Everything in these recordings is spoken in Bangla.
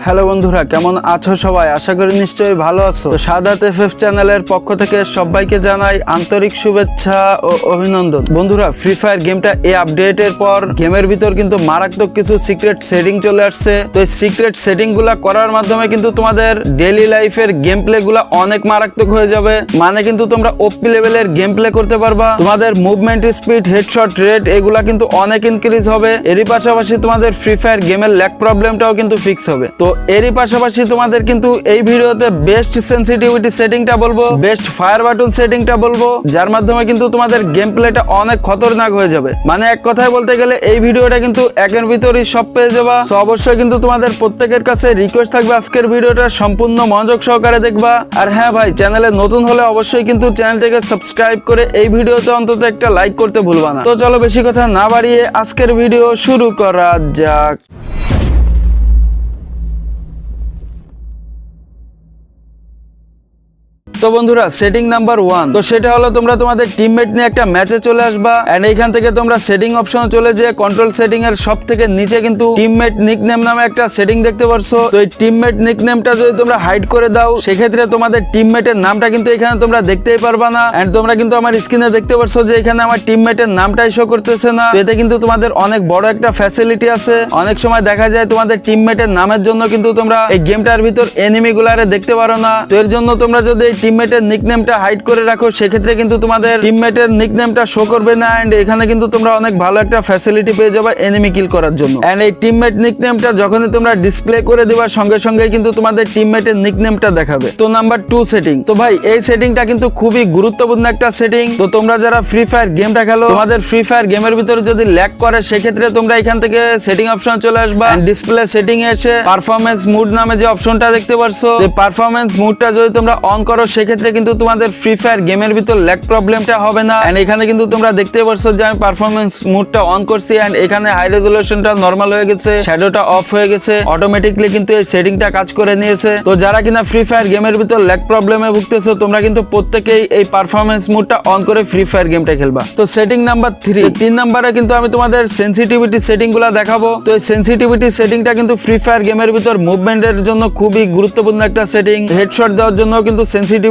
হ্যালো বন্ধুরা, কেমন আছো সবাই? আশা করি নিশ্চয়ই ভালো আছো। সাদাত এফএফ চ্যানেলের পক্ষ থেকে সবাইকে জানাই আন্তরিক শুভেচ্ছা ও অভিনন্দন। বন্ধুরা ফ্রি ফায়ার গেমটা এই আপডেটের পর গেমের ভিতর কিন্তু মারাত্মক কিছু সিক্রেট সেটিং চলে আসছে। তো এই সিক্রেট সেটিংগুলা করার মাধ্যমে কিন্তু তোমাদের ডেইলি লাইফের গেম প্লে গুলা অনেক মারাত্মক হয়ে যাবে। মানে কিন্তু তোমরা ওপি লেভেলের গেম প্লে করতে পারবা। তোমাদের মুভমেন্ট স্পিড হেডশট রেট এগুলা কিন্তু অনেক ইনক্রিজ হবে। এরই পাশাপাশি তোমাদের ফ্রি ফায়ার গেমের ল্যাক প্রবলেমটাও কিন্তু ফিক্স হবে। তো এরই পাশাপাশি তোমাদের কিন্তু এই ভিডিওতে বেস্ট সেন্সিটিভিটি সেটিংটা বলব বেস্ট ফায়ার বাটন সেটিংটা বলব, যার মাধ্যমে কিন্তু তোমাদের গেম প্লেটা অনেক খতরনাক হয়ে যাবে। মানে এক কথায় বলতে গেলে এই ভিডিওটা কিন্তু একের ভিতরই সব পেয়ে যাবা। অবশ্যই কিন্তু তোমাদের প্রত্যেকের কাছে রিকোয়েস্ট থাকবে আজকের ভিডিওটা সম্পূর্ণ মনোযোগ সহকারে দেখবা। আর হ্যাঁ ভাই চ্যানেলে নতুন হলে অবশ্যই কিন্তু চ্যানেলটাকে সাবস্ক্রাইব করে এই ভিডিওতে অন্তত একটা লাইক করতে ভুলবা না। তো চলো বেশি কথা না বাড়িয়ে আজকের ভিডিও শুরু করা যাক। তো বন্ধুরা সেটিং নাম্বার ওয়ান তো সেটা হলো তোমরা তোমাদের টিমমেট নিয়ে একটা ম্যাচে চলে আসবা এন্ড এইখান থেকে তোমরা সেটিং অপশন চলে যেয়ে কন্ট্রোল সেটিং এর সব থেকে নিচে কিন্তু টিমমেট নিকনেম নামে একটা সেটিং দেখতে পারছ। তো এই টিমমেট নিকনেমটা যদি তোমরা হাইড করে দাও, সেক্ষেত্রে তোমাদের টিমমেটের নামটা কিন্তু এখানে তোমরা দেখতেই পারবা না এন্ড তোমরা কিন্তু আমার স্ক্রিনে দেখতে পারছ যে এখানে আমার টিমমেটের নামটাই শো করতেছে না। এতে কিন্তু তোমাদের অনেক বড় একটা ফ্যাসিলিটি আছে। অনেক সময় দেখা যায় তোমাদের টিমমেটের নামের জন্য কিন্তু তোমরা এই গেমটার ভিতর এনিমি গুলারে দেখতে পারো না। তো এর জন্য তোমরা যদি এই টিমমেটের নিকনেমটা হাইড করে রাখো, সেক্ষেত্রে কিন্তু তোমাদের টিমমেটের নিকনেমটা শো করবে না এন্ড এখানে কিন্তু তোমরা অনেক ভালো একটা ফ্যাসিলিটি পেয়ে যাবে এনিমি কিল করার জন্য। এন্ড এই টিমমেট নিকনেমটা যখনই তোমরা ডিসপ্লে করে দিবা, সঙ্গে সঙ্গে কিন্তু তোমাদের টিমমেটের নিকনেমটা দেখাবে। তো নাম্বার টু সেটিং তো ভাই, এই সেটিংটা কিন্তু খুবই গুরুত্বপূর্ণ একটা সেটিং তো তোমরা যারা ফ্রি ফায়ার গেমটা খেলো, তোমাদের ফ্রি ফায়ার গেমের ভিতরে যদি ল্যাক করে, সেক্ষেত্রে তোমরা এখান থেকে সেটিং অপশন চলে আসবা। ডিসপ্লে সেটিং এসে পারফরমেন্স মুড নামে যে অপশনটা দেখতে পারছ পারফরমেন্স মুডটা যদি তোমরা অন করো সেক্ষেত্রে কিন্তু তোমাদের ফ্রি ফায়ার গেমের ভিতর ল্যাক প্রবলেমটা হবে না। এন্ড এখানে কিন্তু তোমরা দেখতে পারছ যে আমি পারফরমেন্স মুডটা অন করছি এন্ড এখানে হাই রেজুলেশনটা নর্মাল হয়ে গেছে শ্যাডোটা অফ হয়ে গেছে অটোমেটিকলি কিন্তু এই সেটিংটা কাজ করে নিয়েছে। তো যারা কিনা ফ্রি ফায়ার গেমের ভিতর ল্যাক প্রবলেমে ভুগতেছো, তোমরা কিন্তু প্রত্যেকেই এই পারফরমেন্স মুডটা অন করে ফ্রি ফায়ার গেমটা খেলবা। তো সেটিং নাম্বার থ্রি তিন নাম্বারে কিন্তু আমি তোমাদের সেন্সিটিভিটি সেটিংগুলা দেখাবো। তো এই সেন্সিটিভিটি সেটিংটা কিন্তু ফ্রি ফায়ার গেমের ভিতর মুভমেন্টের জন্য খুবই গুরুত্বপূর্ণ একটা সেটিং হেডশট দেওয়ার জন্য কিন্তু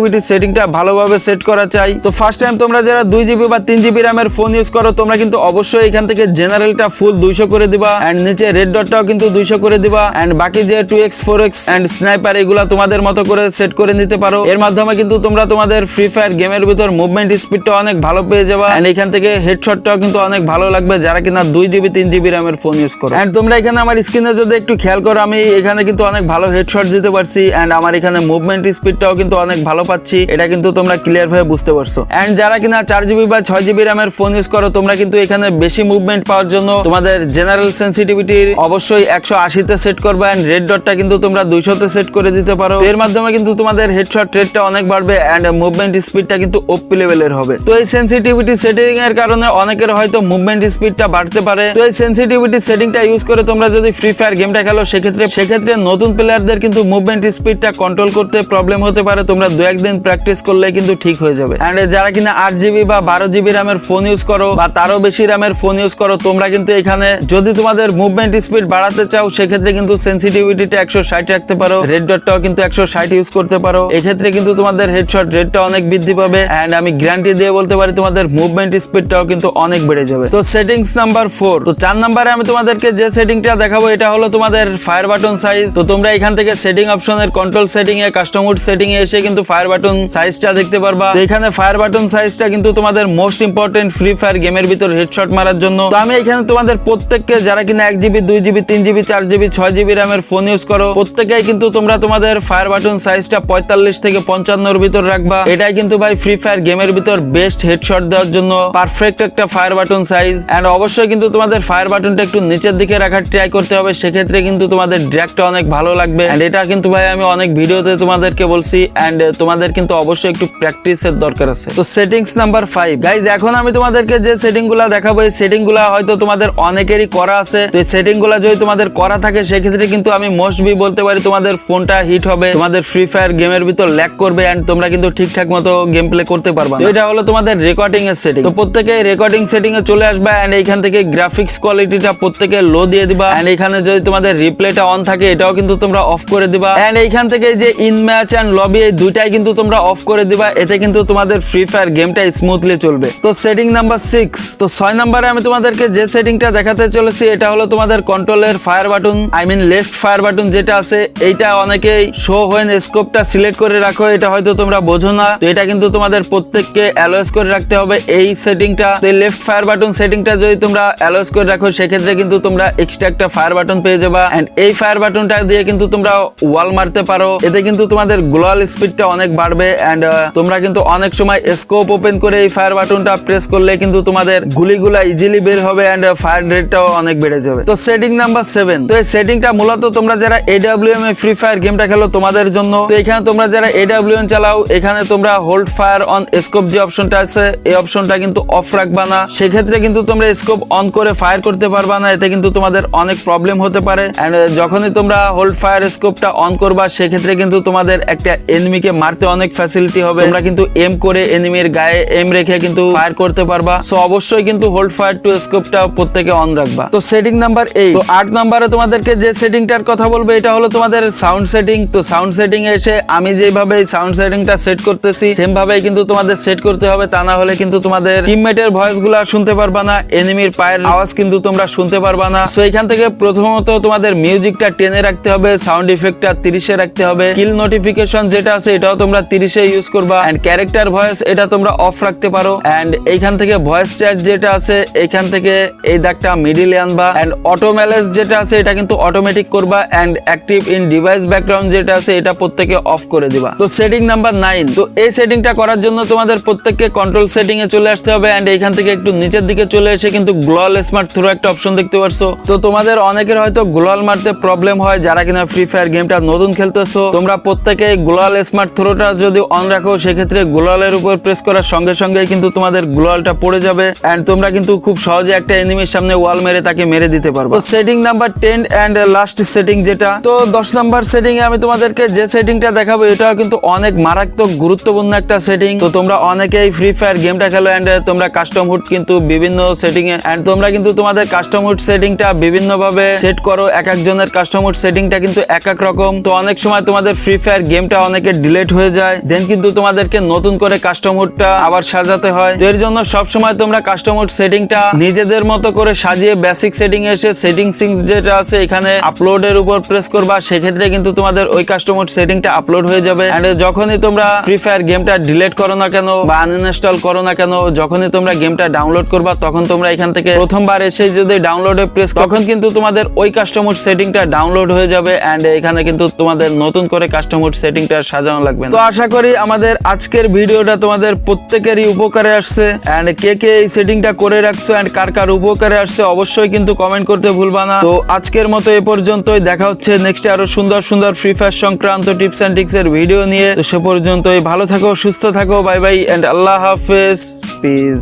সেন্সিটিভিটি সেটিংটা ভালোভাবে সেট করা চাই। তো ফার্স্ট টাইম তোমরা যারা দুই জিবি বা তিন জিবি র্যামের ফোন ইউজ করো, তোমরা কিন্তু অবশ্যই এখান থেকে জেনারেলটা ফুল দুইশো করে দিবা এন্ড নিচে রেড ডটটাও কিন্তু দুইশো করে দিবা এন্ড বাকি যে two x four x and sniper এগুলা তোমাদের মতো করে সেট করে নিতে পারো। এর মাধ্যমে কিন্তু তোমরা তোমাদের ফ্রি ফায়ার গেমের ভিতর মুভমেন্ট স্পিডটা অনেক ভালো পেয়ে যাবা এন্ড এখান থেকে হেডশটটাও কিন্তু অনেক ভালো লাগবে যারা কিনা দুই জিবি তিন জিবি র্যামের ফোন ইউজ করো। এন্ড তোমরা এখানে আমার স্ক্রিনে যদি একটু খেয়াল করো, আমি এখানে কিন্তু অনেক ভালো হেডশট দিতে পারছি এন্ড আমার এখানে মুভমেন্ট স্পিডটাও কিন্তু অনেক ভালো পাচ্ছি, এটা কিন্তু তোমরা ক্লিয়ার ভাবে বুঝতে পারছ। এন্ড যারা কিনা চার জিবি বা ছয় জিবি র্যামের ফোন ইউজ করো, তোমরা কিন্তু এখানে বেশি মুভমেন্ট পাওয়ার জন্য তোমাদের জেনারেল সেন্সিটিভিটির অবশ্যই একশো আশিতে সেট করবে এন্ড রেড ডটটা কিন্তু তোমরা দুইশোতে সেট করে দিতে পারো। এর মাধ্যমে কিন্তু তোমাদের হেডশট রেটটা অনেক বাড়বে এন্ড মুভমেন্ট স্পিডটা কিন্তু ওপি লেভেলের হবে। তো এই সেন্সিটিভিটি সেটিং এর কারণে অনেকের হয়তো মুভমেন্ট স্পিডটা বাড়তে পারে। তো এই সেন্সিটিভিটি সেটিংটা ইউজ করে তোমরা যদি ফ্রি ফায়ার গেমটা খেলো, সেক্ষেত্রে সেক্ষেত্রে নতুন প্লেয়ারদের কিন্তু মুভমেন্ট স্পিডটা কন্ট্রোল করতে প্রবলেম হতে পারে। তোমরা দু একদিন প্র্যাকটিস করলে কিন্তু ঠিক হয়ে যাবে। এন্ড যারা কিনা আট জিবি বা বারো জিবি র্যামের ফোন ইউজ করো বা তারও বেশি র্যামের ফোন ইউজ করো, তোমরা কিন্তু এখানে যদি তোমাদের মুভমেন্ট স্পিড বাড়াতে চাও, সেক্ষেত্রে কিন্তু সেন্সিটিভিটিটা একশো ষাট রাখতে পারো রেড ডটটাও কিন্তু একশো ষাট ইউজ করতে পারো। এক্ষেত্রে কিন্তু তোমাদের হেডশট রেটটা অনেক বৃদ্ধি পাবে। এন্ড আমি গ্যারান্টি দিয়ে বলতে পারি, তোমাদের মুভমেন্ট স্পিডটাও কিন্তু অনেক বেড়ে যাবে। তো সেটিংস নাম্বার ফোর তো চার নাম্বারে আমি তোমাদেরকে যে সেটিংটা দেখাবো, এটা হলো তোমাদের ফায়ার বাটন সাইজ তো তোমরা এখান থেকে সেটিং অপশনের কন্ট্রোল সেটিং এ কাস্টমার সেটিং এ এসে কিন্তু ফায়ার বাটন সাইজটা দেখতে পারবা। এখানে ফায়ার বাটন সাইজটা কিন্তু তোমাদের মোস্ট ইম্পর্টেন্ট ফ্রি ফায়ার গেমের ভিতর হেডশট মারার জন্য। তো আমি এখানে তোমাদের প্রত্যেককে, যারা কিনা এক জিবি দুই জিবি তিন জিবি চার জিবি ছয় জিবি র্যামের ফোন ইউজ করো, প্রত্যেকেই কিন্তু তোমরা তোমাদের ফায়ার বাটন সাইজটা পঁয়তাল্লিশ থেকে পঞ্চান্নর ভিতর রাখবা। এটাই কিন্তু ভাই ফ্রি ফায়ার গেমের ভিতর বেস্ট হেডশট দেওয়ার জন্য। পারফেক্ট একটা ফায়ার বাটন সাইজ এন্ড অবশ্যই কিন্তু তোমাদের ফায়ার বাটনটা একটু নিচের দিকে রাখার ট্রাই করতে হবে। সেক্ষেত্রে কিন্তু তোমাদের ড্র্যাকটা অনেক ভালো লাগবে। এন্ড এটা কিন্তু ভাই আমি অনেক ভিডিওতে তোমাদেরকে বলছি। এন্ড তোমার তোমাদের কিন্তু অবশ্যই একটু প্র্যাকটিসের দরকার আছে। তো সেটিংস নাম্বার ফাইভ গাইজ এখন আমি তোমাদেরকে যে সেটিংগুলা দেখাবো, এই সেটিংগুলা হয়তো তোমাদের অনেকেরই করা আছে। তো এই সেটিংগুলা যদি তোমাদের করা থাকে, সেক্ষেত্রে কিন্তু আমি মোস্ট বি বলতে পারি তোমাদের ফোনটা হিট হবে, তোমাদের ফ্রি ফায়ার গেমের ভিতর ল্যাক করবে এন্ড তোমরা কিন্তু ঠিকঠাক মতো গেম প্লে করতে পারবে তো এটা হলো তোমাদের রেকর্ডিং এর সেটিং তো প্রত্যেকে রেকর্ডিং সেটিং এ চলে আসবে এন্ড এইখান থেকে গ্রাফিক্স কোয়ালিটিটা প্রত্যেকে লো দিয়ে দিবা। এন্ড এখানে যদি তোমাদের রিপ্লেটা অন থাকে, এটাও কিন্তু তোমরা অফ করে দিবা। এন্ড এইখান থেকে যে ইন ম্যাচ এন্ড লবি এই দুইটাই তোমরা অফ করে দিবা, এতে কিন্তু তোমাদের ফ্রি ফায়ার গেমটা স্মুথলি চলবে। তো সেটিং নাম্বার সিক্স তো ছয় নাম্বারে আমি তোমাদেরকে যে সেটিংটা দেখাতে চলেছি, এটা হলো তোমাদের কন্ট্রোলের fire button I mean left fire button যেটা আছে, এইটা অনেকেই শো হোয়েন স্কোপটা সিলেক্ট করে রাখো, এটা হয়তো তোমরা বোঝো না। তো এটা কিন্তু তোমাদের প্রত্যেককে অ্যালোয়েস করে রাখতে হবে এই সেটিংটা তো এই লেফট ফায়ার বাটন সেটিংটা যদি তোমরা অ্যালোয়েস করে রাখো, সেক্ষেত্রে কিন্তু তোমরা এক্সট্রা একটা ফায়ার বাটন পেয়ে যাবা। এন্ড এই ফায়ার বাটনটা দিয়ে কিন্তু তোমরা ওয়াল মারতে পারো। এতে কিন্তু তোমাদের গ্লোয়াল স্পিডটা অনেক বাড়বে এন্ড তোমরা কিন্তু অনেক সময় স্কোপ ওপেন করে এই ফায়ার বাটনটা প্রেস করলে কিন্তু তোমাদের গুলিগুলা ইজিলি বের হবে এন্ড ফায়ার রেটটাও অনেক বেড়ে যাবে। তো সেটিং নাম্বার সেভেন তো এই সেটিংটা মূলত তোমরা যারা এডাব্লিউএম এ ফ্রি ফায়ার গেমটা খেলো তোমাদের জন্য। তো এখানে তোমরা যারা এডাব্লিউএম চালাও, এখানে তোমরা হোল্ড ফায়ার অন স্কোপ যে অপশনটা আছে, এই অপশনটা কিন্তু অফ রাখবা না। সেক্ষেত্রে কিন্তু তোমরা স্কোপ অন করে ফায়ার করতে পারবা না, এতে কিন্তু তোমাদের অনেক প্রবলেম হতে পারে। এন্ড যখনই তোমরা হোল্ড ফায়ার স্কোপটা অন করবা, সেক্ষেত্রে কিন্তু তোমাদের একটা এনিমিকে মারতে অনেক ফ্যাসিলিটি হবে। তোমরা কিন্তু এম করে এনিমির গায়ে এম রেখে কিন্তু ফায়ার করতে পারবা। সো অবশ্যই কিন্তু হোল্ড ফায়ার টু স্কোপটা প্রত্যেকে অন রাখবা। তো সেটিং নাম্বার এইট তো আট নাম্বারে তোমাদেরকে যে সেটিংটার কথা বলব, এটা হলো তোমাদের সাউন্ড সেটিং তো সাউন্ড সেটিং এসে আমি যেভাবে সাউন্ড সেটিংটা সেট করতেছি সেম ভাবেই কিন্তু তোমাদের সেট করতে হবে। তা না হলে কিন্তু তোমাদের টিমমেটের ভয়েসগুলা শুনতে পারবা না। এনিমির পায়ের আওয়াজ কিন্তু তোমরা শুনতে পারবা না। সো এখান থেকে প্রথমত তোমাদের মিউজিকটা টেনে রাখতে হবে সাউন্ড ইফেক্টটা তিরিশে রাখতে হবে। কিল নোটিফিকেশন যেটা আছে, এটাও তিরিশে ইউজ করবা এন্ড ক্যারেক্টার ভয়েস এটা তোমরা অফ রাখতে পারো এন্ড এইখান থেকে ভয়েস চ্যাট যেটা আছে এখান থেকে এই দাগটা মিডিলে আনবা এন্ড অটো ম্যালেজ যেটা আছে, এটা কিন্তু অটোমেটিক করবা and active in device background যেটা আছে, এটা প্রত্যেকে অফ করে দিবা। তো সেটিং নাম্বার নাইন তো এই সেটিংটা করার জন্য তোমাদের প্রত্যেককে কন্ট্রোল সেটিং এ চলে আসতে হবে এন্ড এইখান থেকে একটু নিচের দিকে চলে এসে কিন্তু গ্লোয়াল স্মার্ট থ্রো একটা অপশন দেখতে পারছ। তো তোমাদের অনেকের হয়তো গ্লোয়াল মারতে প্রবলেম হয়, যারা কিনা ফ্রি ফায়ার গেমটা নতুন খেলতেছো, তোমরা প্রত্যেকে গ্লোয়াল স্মার্ট থ্রোটা যদি অন রাখো, সেক্ষেত্রে গ্লোয়ালের উপর প্রেস করার সঙ্গে সঙ্গে কিন্তু তোমাদের গ্লোয়ালটা পড়ে যাবে এন্ড তোমরা কিন্তু খুব সহজে একটা এনিমির সামনে ওয়াল মেরে তাকে মেরে দিতে পারবে। Setting number ten and last setting যেটা, তো দশ নাম্বার সেটিং এ আমি তোমাদেরকে যে সেটিংটা দেখাবো, এটাও কিন্তু অনেক মারাত্মক গুরুত্বপূর্ণ একটা সেটিং তো তোমরা অনেকেই ফ্রি ফায়ার গেমটা খেলো এন্ড তোমরা কাস্টম হুড কিন্তু বিভিন্ন সেটিং এ এন্ড তোমরা কিন্তু তোমাদের কাস্টম হুড সেটিংটা বিভিন্ন ভাবে সেট করো, এক একজনের কাস্টম হুড সেটিংটা কিন্তু এক এক রকম। তো অনেক সময় তোমাদের ফ্রি ফায়ার গেমটা অনেকে ডিলেট হয়ে যায় দেন কিন্তু তোমাদেরকে নতুন করে কাস্টম হুডটা আবার সাজাতে হয়। তো এর জন্য সব সময় তোমরা কাস্টম হুড সেটিংটা নিজেদের মতো করে সাজিয়ে বেসিক সেটিং এসে সেটিং সিংস যেটা আছে এখানে আপলোডের উপর প্রেস করবা, সেক্ষেত্রে কিন্তু তোমাদের ওই কাস্টম হুড সেটিংটা আপলোড হয়ে যাবে। এন্ড যখনই তোমরা ফ্রি ফায়ার গেমটা ডিলেট করো না কেন বা আনইনস্টল করো না কেন, যখনই তোমরা গেমটা ডাউনলোড করবা, তখন তোমরা এখান থেকে প্রথমবার এসে যদি ডাউনলোডে প্রেস তখন কিন্তু তোমাদের ওই কাস্টমার সেটিংটা ডাউনলোড হয়ে যাবে। এন্ড এখানে কিন্তু তোমাদের নতুন করে কাস্টমার সেটিংটা সাজানো লাগবে। তো আশা করি আমাদের আজকের ভিডিওটা তোমাদের প্রত্যেকেরই উপকারে আসছে। এন্ড কে কে এই সেটিংটা করে রাখছো অ্যান্ড কার কার উপকারে আসছে অবশ্যই কিন্তু কমেন্ট করতে ভুলবা না। তো আজকের মতো এ পর্যন্তই। দেখা হচ্ছে নেক্সট আরও সুন্দর সুন্দর ফ্রি ফায়ার সংক্রান্ত টিপস এন্ড টিক্স এর ভিডিও নিয়ে। তো সে পর্যন্তই। ভালো থাকো, সুস্থ থাকো বাই বাই এন্ড আল্লাহ হাফেজ। পিস